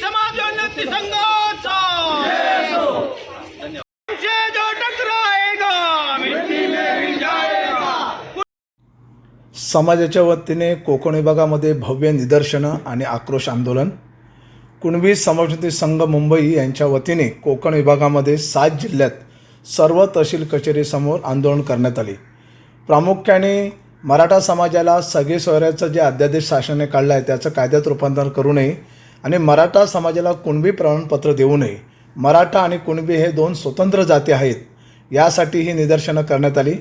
समाजोन्नती संघाचा. हमसे जो टकराएगा समाजाच्या वतीने कोकण विभागामध्ये भव्य निदर्शनं आणि आक्रोश आंदोलन. कुणबी समाजवादी संघ मुंबई यांच्या वतीने कोकण विभागामध्ये सात जिल्ह्यात सर्व तहसील कचेरीसमोर आंदोलन करण्यात आले. प्रामुख्याने मराठा समाजाला सगळे सोयऱ्याचं जे अध्यादेश शासनाने काढलं आहे त्याचं कायद्यात रूपांतर करू नये आणि मराठा समाजाला कुणबी प्रमाणपत्र देऊ नये. मराठा आणि कुणबी हे दोन स्वतंत्र जाती आहेत यासाठी ही निदर्शनं करण्यात आली.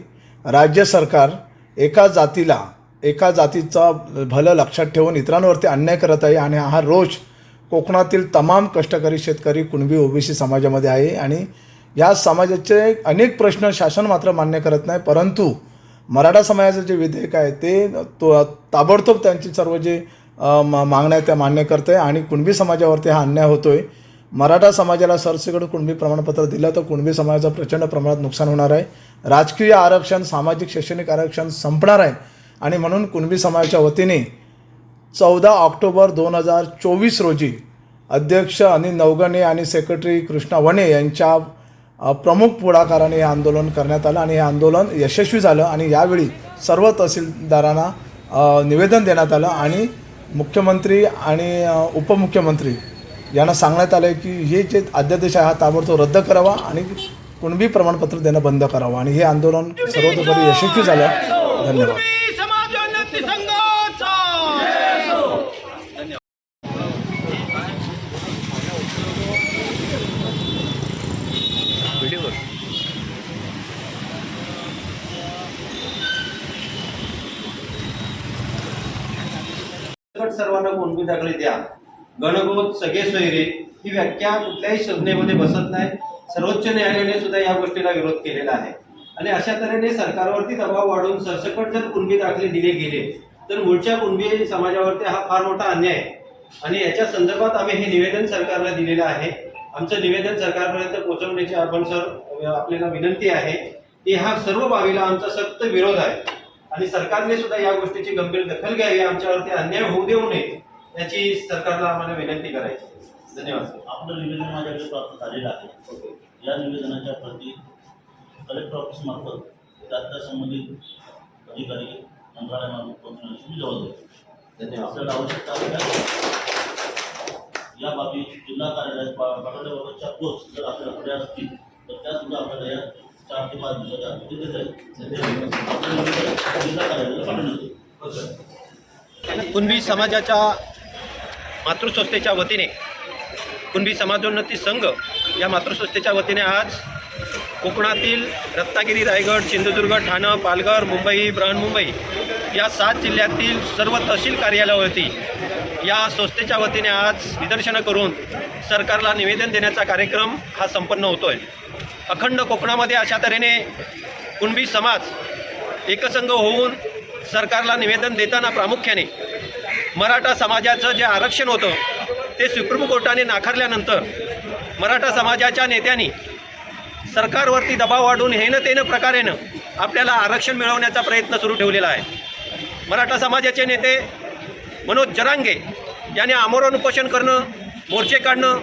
राज्य सरकार एका जातीला एका जातीचा भलं लक्षात ठेवून इतरांवरती अन्याय करत आहे आणि हा रोष कोकणातील तमाम कष्टकरी शेतकरी कुणबी ओबीसी समाजामध्ये आहे आणि या समाजाचे अनेक प्रश्न शासन मात्र मान्य करत नाही परंतु मराठा समाजाचं जे विधेयक आहे ते तो ताबडतोब त्यांची सर्व जे मा- मागण्या त्या मान्य करते आणि कुणबी समाजावरती हा अन्याय होतो आहे मराठा समाजाला सरसकट कुणबी प्रमाणपत्र दिलं तर कुणबी समाजाचं प्रचंड प्रमाणात नुकसान होणार आहे. राजकीय आरक्षण सामाजिक शैक्षणिक आरक्षण संपणार आहे. आणि म्हणून कुणबी समाजाच्या वतीने चौदा ऑक्टोबर दोन हजार चोवीस रोजी अध्यक्ष अनिल नवगणे आणि सेक्रेटरी कृष्णा वणे यांच्या प्रमुख पुढाकाराने हे आंदोलन करण्यात आलं आणि हे आंदोलन यशस्वी झालं आणि यावेळी सर्व तहसीलदारांना निवेदन देण्यात आलं आणि मुख्यमंत्री आणि उपमुख्यमंत्री यांना सांगण्यात आलं की हे जे अध्यादेश आहे हा ताबडतोब रद्द करावा आणि कुणबी प्रमाणपत्र देणं बंद करावं. आणि हे आंदोलन सर्वतोपरी यशस्वी झालं. धन्यवाद. कट सर्वांना कोणकोण दाखले द्या. गणगोत सगळे सोयरे ही व्याख्या कुठल्याही संज्ञेमध्ये बसत नाही. सर्वोच्च न्यायालयाने सुद्धा या गोष्टीला विरोध केलेला आहे. आणि अशा तऱ्हेने सरकारवरती दबाव वाढून सरसकट जर कुणबी दाखले दिले गेले तर मूळच्या कुणबी समाजावरती हा फार मोठा अन्याय आहे. आणि याच्या संदर्भात आम्ही हे निवेदन सरकारला दिलेलं आहे. आमचं निवेदन सरकारपर्यंत पोहोचवण्याची आपण सर आपल्याला विनंती आहे की हा सर्व बाबीला आमचा सक्त विरोध आहे. आणि सरकारने सुद्धा या गोष्टीची गंभीर दखल घ्यावी आमच्यावरती अन्याय होऊ देऊ नये याची सरकारला आम्हाला विनंती करायची धन्यवाद सर. आपलं निवेदन माझ्याकडे प्राप्त झालेलं आहे. या निवेदनाच्या प्रती कलेक्टर ऑफिस मार्फत त्या त्या संबंधित अधिकारी मंत्रालयामार्फत पोहोचवण्याची मी जबाबदारी धन्यवाद. आपल्याला आवश्यकता असल्यास या बाबी जिल्हा कार्यालयात पा- पाठवण्याबाबतच्या पोस्ट जर आपल्याकडे असतील तर त्या सुद्धा आपल्याला या चार ते पाच दिवसाच्या आतमध्ये जिल्हा कार्यालयाला पाठवण्यात कुणबी समाजाच्या मातृसंस्थेच्या वतीने कुणबी समाजोन्नती संघ या मातृसंस्थेच्या वतीने आज कोकणातील रत्नागिरी रायगड सिंधुदुर्ग ठाणं पालघर मुंबई बृहन्मुंबई या सात जिल्ह्यातील सर्व तहसील कार्यालयावरती या संस्थेच्या वतीने आज निदर्शनं करून सरकारला निवेदन देण्याचा कार्यक्रम हा संपन्न होतो आहे अखंड कोकणामध्ये अशा तऱ्हेने कुणबी समाज एकसंघ होऊन सरकारला निवेदन देताना प्रामुख्याने मराठा समाजाचं जे आरक्षण होतं ते सुप्रीम कोर्टाने नाकारल्यानंतर मराठा समाजाच्या नेत्यांनी सरकारवरती दबाव वाढून हेनं तेनं प्रकारेनं आपल्याला आरक्षण मिळवण्याचा प्रयत्न सुरू ठेवलेला आहे. मराठा समाजाचे नेते मनोज जरांगे यांनी आमरण उपोषण करणं मोर्चे काढणं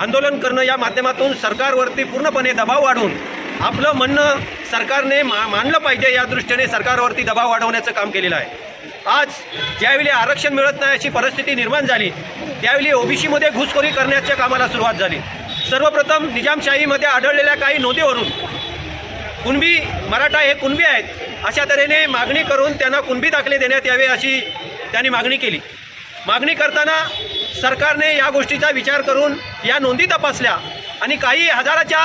आंदोलन करणं या माध्यमातून सरकारवरती पूर्णपणे दबाव वाढवून आपलं म्हणणं सरकारने मा मानलं पाहिजे या दृष्टीने सरकारवरती दबाव वाढवण्याचं काम केलेलं आहे. आज ज्यावेळी आरक्षण मिळत नाही अशी परिस्थिती निर्माण झाली त्यावेळी ओबीसीमध्ये घुसखोरी करण्याच्या कामाला सुरुवात झाली. सर्वप्रथम निजामशाहीमध्ये आढळलेल्या काही नोंदीवरून कुणबी मराठा हे कुणबी आहेत अशा तऱ्हेने मागणी करून त्यांना कुणबी दाखले देण्यात यावे अशी त्यांनी मागणी केली. मागणी करताना सरकारने या गोष्टीचा विचार करून या नोंदी तपासल्या आणि काही हजाराच्या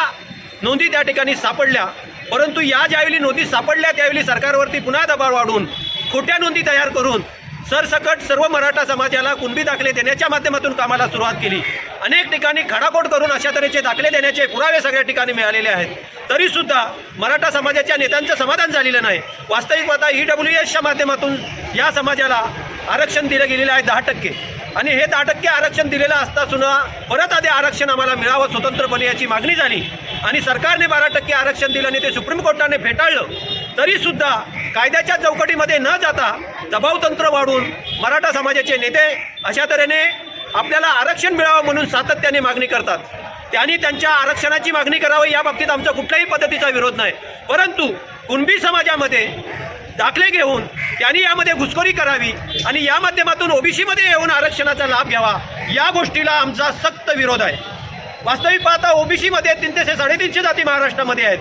नोंदी त्या ठिकाणी सापडल्या. परंतु या ज्यावेळी नोंदी सापडल्या त्यावेळी सरकारवरती पुन्हा दबाव वाढून खोट्या नोंदी तयार करून सरसकट सर्व मराठा समाजाला कुणबी दाखले देण्याच्या माध्यमातून कामाला सुरुवात केली. अनेक ठिकाणी खडाकोट करून अशा तऱ्हेचे दाखले देण्याचे पुरावे सगळ्या ठिकाणी मिळालेले आहेत. तरीसुद्धा मराठा समाजाच्या नेत्यांचं समाधान झालेलं नाही. वास्तविक आता ई डब्ल्यू एसच्या माध्यमातून या समाजाला आरक्षण दिलं गेलेलं आहे दहा टक्के. आणि हे दहा टक्के आरक्षण दिलेलं असता सुद्धा परत आधी आरक्षण आम्हाला मिळावं स्वतंत्रपणे याची मागणी झाली. आणि सरकारने बारा टक्के आरक्षण दिलं आणि ते सुप्रीम कोर्टाने फेटाळलं. तरीसुद्धा कायद्याच्या चौकटीमध्ये न जाता दबावतंत्र वाढून मराठा समाजाचे नेते अशा तऱ्हेने आपल्याला आरक्षण मिळावं म्हणून सातत्याने मागणी करतात. त्यांनी त्यांच्या आरक्षणाची मागणी करावी या बाबतीत आमचा कुठल्याही पद्धतीचा विरोध नाही. परंतु कुणबी समाजामध्ये दाखले घेऊन त्यांनी यामध्ये घुसखोरी करावी आणि या माध्यमातून ओबीसीमध्ये येऊन आरक्षणाचा लाभ घ्यावा या गोष्टीला आमचा सक्त विरोध आहे. वास्तविक पाहता ओबीसीमध्ये तीनशे साडेतीनशे जाती महाराष्ट्रामध्ये आहेत.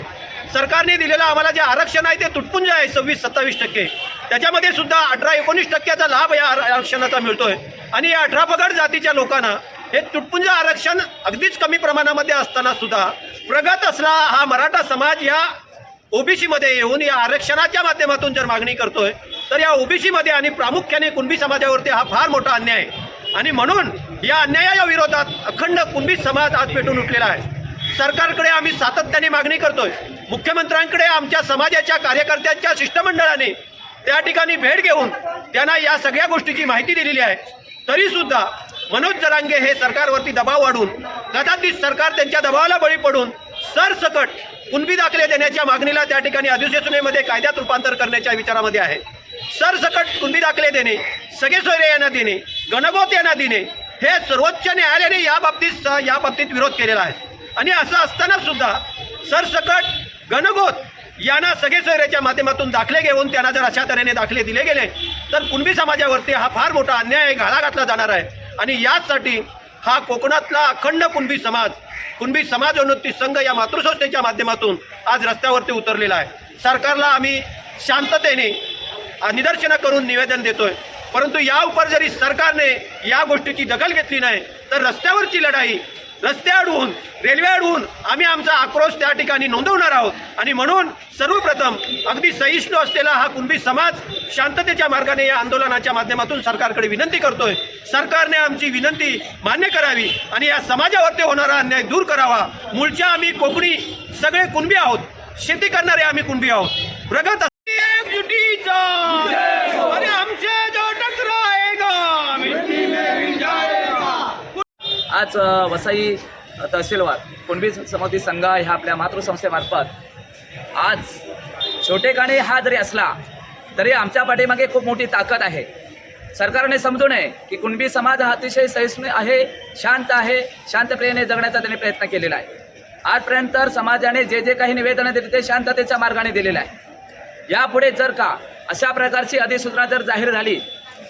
सरकारने दिलेलं आम्हाला जे आरक्षण आहे ते तुटपुंज आहे सव्वीस सत्तावीस टक्के. त्याच्यामध्ये सुद्धा अठरा एकोणीस टक्क्याचा लाभ या आर- आरक्षणाचा मिळतोय. आणि या अठरा पगड जातीच्या लोकांना हे तुटपुंज आरक्षण अगदीच कमी प्रमाणामध्ये असताना सुद्धा प्रगत असला हा मराठा समाज या ओबीसीमध्ये येऊन या आरक्षणाच्या माध्यमातून जर मागणी करतोय तर या ओबीसीमध्ये आणि प्रामुख्याने कुणबी समाजावरती हा फार मोठा अन्याय आहे. आणि म्हणून या अन्यायाच्या विरोधात अखंड कुणबी समाज आज पेटून उठलेला आहे. सरकारकडे आम्ही सातत्याने मागणी करतोय. मुख्यमंत्र्यांकडे आमच्या समाजाच्या कार्यकर्त्यांच्या शिष्टमंडळाने त्या ठिकाणी भेट घेऊन त्यांना या सगळ्या गोष्टीची माहिती दिलेली आहे. तरीसुद्धा मनोज जरांगे हे सरकारवरती दबाव वाढून कदाचित सरकार त्यांच्या दबावाला बळी पडून सरसकट कुणबी दाखले देण्याच्या मागणीला त्या ठिकाणी अधिसूचनेमध्ये कायद्यात रूपांतर करण्याच्या विचारामध्ये आहे. सरसकट कुणबी दाखले देणे सगळे सोयरे यांना देणे गणगोत यांना देणे हे सर्वोच्च न्यायालयाने या बाबतीत या बाबतीत विरोध केलेला आहे. आणि असं असताना सुद्धा सरसकट गणगोत यांना सगळे सोयऱ्याच्या माध्यमातून दाखले घेऊन त्यांना जर अशा तऱ्हेने दाखले दिले गेले तर कुणबी समाजावरती हा फार मोठा अन्याय घाला घातला जाणार आहे. आणि याचसाठी हा कोकणातला अखंड कुणबी समाज कुणबी समाजोन्नती संघ या मातृसंस्थेच्या माध्यमातून आज रस्त्यावरती उतरलेला आहे. सरकारला आम्ही शांततेने निदर्शनं करून निवेदन देतोय. परंतु या उपर जरी सरकारने या गोष्टीची दखल घेतली नाही तर रस्त्यावरची लढाई रस्ते अडवून रेल्वे अडवून आम्ही आमचा आक्रोश त्या ठिकाणी नोंदवणार आहोत. आणि म्हणून सर्वप्रथम अगदी सहिष्णू असलेला हा कुणबी समाज शांततेच्या मार्गाने या आंदोलनाच्या माध्यमातून सरकारकडे विनंती करतोय. सरकारने आमची विनंती मान्य करावी आणि या समाजावरती होणारा अन्याय दूर करावा. मूळच्या आम्ही कोकणी सगळे कुणबी आहोत. शेती करणारे आम्ही कुणबी आहोत. प्रगत आज वसई तहसीलवार कुणबी समाधी संघ ह्या आपल्या मातृसंस्थेमार्फत आज छोटेखाणे हा जरी असला तरी आमच्या पाठीमागे खूप मोठी ताकद आहे. सरकारने समजू नये की कुणबी समाज हा अतिशय सहिष्णू आहे शांत आहे शांतप्रियेने जगण्याचा त्यांनी प्रयत्न केलेला आहे. आजपर्यंत तर समाजाने जे जे काही निवेदनं दिली ते शांततेच्या मार्गाने दिलेलं आहे. यापुढे जर का अशा प्रकारची अधिसूचना जर जाहीर झाली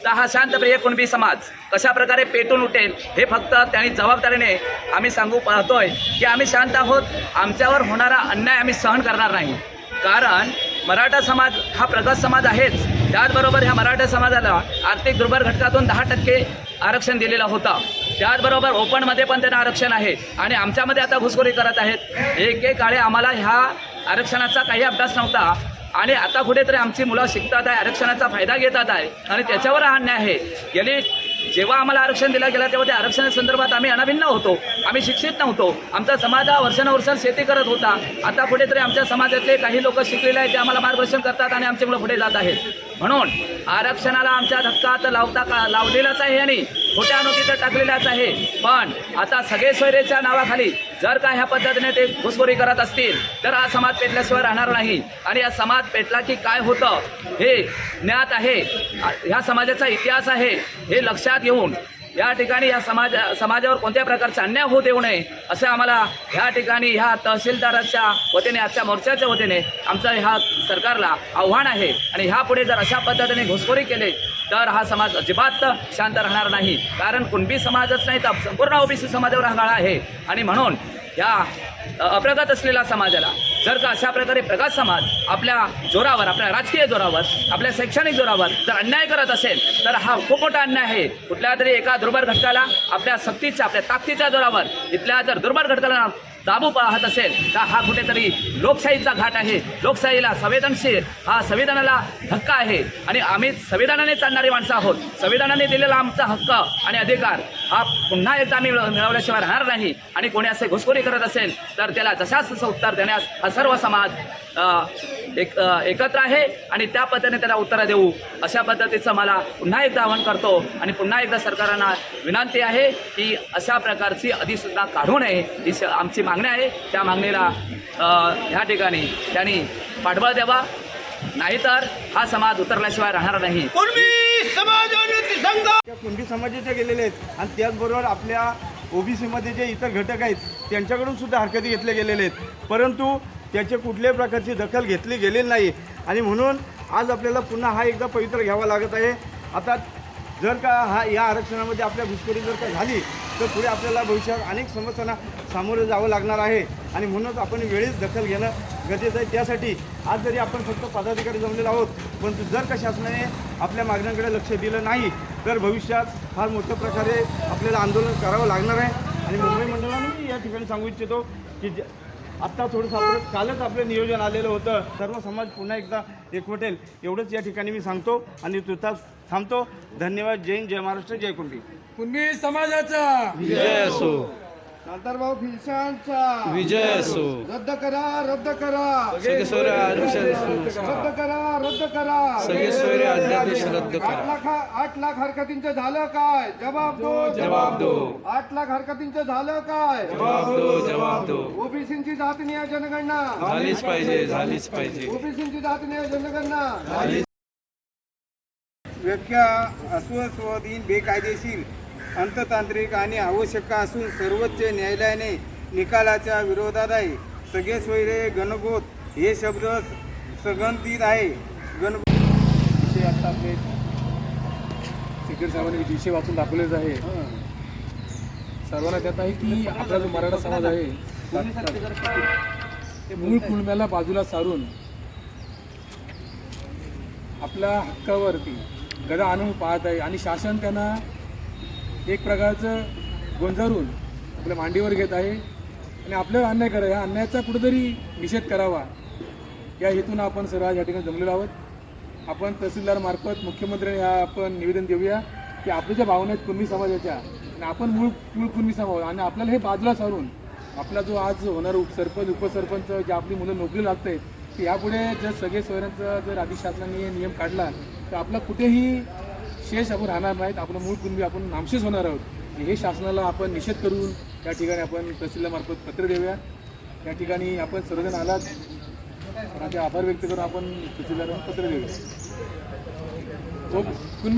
तर हा शांतप्रिय कुणबी समाज कशा प्रकारे पेटून उठेल हे फक्त त्यांनी जबाबदारीने आम्ही सांगू पाहतोय की आम्ही शांत आहोत आमच्यावर होणारा अन्याय आम्ही सहन करणार नाही. कारण मराठा समाज हा प्रगत समाज आहेच. त्याचबरोबर ह्या मराठा समाजाला आर्थिक दुर्बल घटकातून दहा टक्के आरक्षण दिलेला होता. त्याचबरोबर ओपनमध्ये पण त्यांना आरक्षण आहे आणि आमच्यामध्ये आता घुसखोरी करत आहेत. एक एक काळे आम्हाला ह्या आरक्षणाचा काही अभ्यास नव्हता. आणि आता कुठेतरी आमची मुलं शिकतात आहे आरक्षणाचा फायदा घेतात आहे. आणि त्याच्यावर हा अन्याय आहे. गेली जेव्हा आम्हाला आरक्षण दिलं गेलं तेव्हा त्या आरक्षणासंदर्भात आम्ही अनाभिन्न होतो. आम्ही शिक्षित नव्हतो. आमचा समाज हा वर्षानुवर्ष शेती करत होता. आता कुठेतरी आमच्या समाजातले काही लोक शिकलेले आहेत ते आम्हाला मार्गदर्शन करतात आणि आमची मुलं पुढे जात आहेत. म्हणून आरक्षणाला आमच्या धक्का तर लावता का लावलेलाच आहे आणि खोट्या नोटी तर टाकलेल्याच आहे. पण आता सगळे सोयरेच्या नावाखाली जर का ह्या पद्धतीने ते घुसखोरी करत असतील तर हा समाज पेटल्याशिवाय राहणार नाही. आणि हा समाज पेटला की काय होतं हे ज्ञात आहे. ह्या समाजाचा इतिहास आहे हे लक्षात घेऊन या ठिकाणी या समाज समाजावर कोणत्या प्रकारचा अन्याय होऊ देऊ नये असं आम्हाला ह्या ठिकाणी ह्या तहसीलदाराच्या वतीने आजच्या मोर्चाच्या वतीने आमचा ह्या सरकारला आव्हान आहे. आणि ह्यापुढे जर अशा पद्धतीने घुसखोरी केले तर हा समाज अजिबात शांत राहणार नाही. कारण कुणबी समाजच नाही तर संपूर्ण ओबीसी समाजावर हा गाळा आहे. आणि म्हणून ह्या अप्रगत असलेल्या समाजाला जर का अशा प्रकारे प्रगत समाज आपल्या जोरावर आपल्या राजकीय जोरावर आपल्या शैक्षणिक जोरावर जर अन्याय करत असेल तर हा खूप मोठा अन्याय आहे. कुठल्या तरी एका दुर्बल घटकाला आपल्या सक्तीच्या आपल्या ताकदीच्या जोरावर इथल्या जर दुर्बल घटकाला दाबू पाहत असेल तर हा कुठेतरी लोकशाहीचा घाट आहे. लोकशाहीला संवेदनशील हा संविधानाला धक्का आहे. आणि आम्ही संविधानाने चालणारी माणसं आहोत. संविधानाने दिलेला आमचा हक्क आणि अधिकार हा पुन्हा एकदा आम्ही मिळवल्याशिवाय राहणार नाही. आणि कोणी असे घुसखोरी करत असेल तर त्याला जशाच उत्तर देण्यास हा सर्व समाज एक एकत्र आहे आणि त्या पद्धतीने त्याला उत्तरं देऊ. अशा पद्धतीचं मला पुन्हा एकदा आवाहन करतो आणि पुन्हा एकदा सरकारांना विनंती आहे की अशा प्रकारची अधिसूचना काढू नये ही आमची मागणी आहे. त्या मागणीला ह्या ठिकाणी त्यांनी पाठबळ द्यावा. नाहीतर हा समाज उतरल्याशिवाय राहणार नाही. कुणबी समाजाच्या गेलेले आहेत आणि त्याचबरोबर आपल्या ओबीसीमध्ये जे इतर घटक आहेत त्यांच्याकडून सुद्धा हरकती घेतल्या गेलेल्या आहेत. परंतु त्याचे कुठल्याही प्रकारची दखल घेतली गेलेली नाही. आणि म्हणून आज आपल्याला पुन्हा हा एकदा पवित्र घ्यावा लागत आहे. आता जर का हा या आरक्षणामध्ये आपल्या घुसखोरी जर का झाली तर पुढे आपल्याला भविष्यात अनेक समस्यांना सामोरं जावं लागणार आहे. आणि म्हणूनच आपण वेळीच दखल घेणं गरजेचं आहे. त्यासाठी आज जरी आपण फक्त पदाधिकारी जमलेलो आहोत परंतु जर का शासनाने आपल्या मागण्यांकडे लक्ष दिलं नाही तर भविष्यात फार मोठ्या प्रकारे आपल्याला आंदोलन करावं लागणार आहे. आणि मुंबई मंडळाने मी या ठिकाणी सांगू इच्छितो की ज्या आत्ता थोडंसं आपलं कालच आपलं नियोजन आलेलं होतं. सर्व समाज पुन्हा एकदा एकवटेल एवढंच या ठिकाणी मी सांगतो आणि तुझा थांबतो. धन्यवाद. जय हिंद जय महाराष्ट्र जय कुणबी. कुणबी समाजाचा. विजय असो. नातारभाऊ फिरशांचा. विजय असो. रद्द करा रद्द करा. सगळे सोयरे आरक्षण रद्द करा रद्द करा. सगळे सोयरे अध्यादेश रद्द आठ करा लाख आठ लाख हरकतींचं झालं काय? जबाब दो जबाब दो. आठ लाख हरकतींचं झालं काय? जबाब दो जबाब दो. ओबीसीची जातनीय जनगणना. झालीच पाहिजे झालीच पाहिजे. ओबीसीची जातनीय जनगणना. झालीच. व्याख्या अस्वस्थीन बेकायदेशीर. अंततांत्रिक आणि आवश्यक असून सर्वोच्च न्यायालयाने निकालाच्या विरोधात आहे. सगळे सोयरे गणगोत हे शब्द सगंधित आहे. गणगोत विषय आता आपले सिकर साहेबांनी विषय वाचून दाखवलेच आहे. सर्वांना त्यात आहे की आपला जो मराठा समाज आहे ते मूळ कुळम्याला बाजूला सारून आपल्या हक्कावरती गदा आणून पाहत आहे आणि शासन त्यांना एक प्रकारचं गोंजारून आपल्या मांडीवर घेत आहे आणि आपल्यावर अन्याय करा या अन्यायाचा कुठेतरी निषेध करावा. या हेतून आपण सर्व आज या ठिकाणी जमलेलो आहोत. आपण तहसीलदारमार्फत मुख्यमंत्र्यांनी या आपण निवेदन देऊया की आपल्या ज्या भावना आहेत कुणबी समाजाच्या आणि आपण मूळ मूळ कुणबी समाज आणि आपल्याला हे बाजूला सारून आपला जो आज होणार उपसरपंच उपसरपंच जे आपली मुलं नोकरी लागते की यापुढे जर सगळे सोयऱ्यांचा जर आधी शासनाने नियम काढला तर आपला कुठेही शेष आपण राहणार नाहीत. आपलं मूळ कुणबी आपण नामशेष होणार आहोत. आणि हे शासनाला आपण निषेध करून त्या ठिकाणी आपण तहसीलदारमार्फत पत्र देऊया. त्या ठिकाणी आपण सर्वजण आलात. सर्वांचे आभार व्यक्त करून आपण तहसीलदारांना पत्र देऊया. कुणबी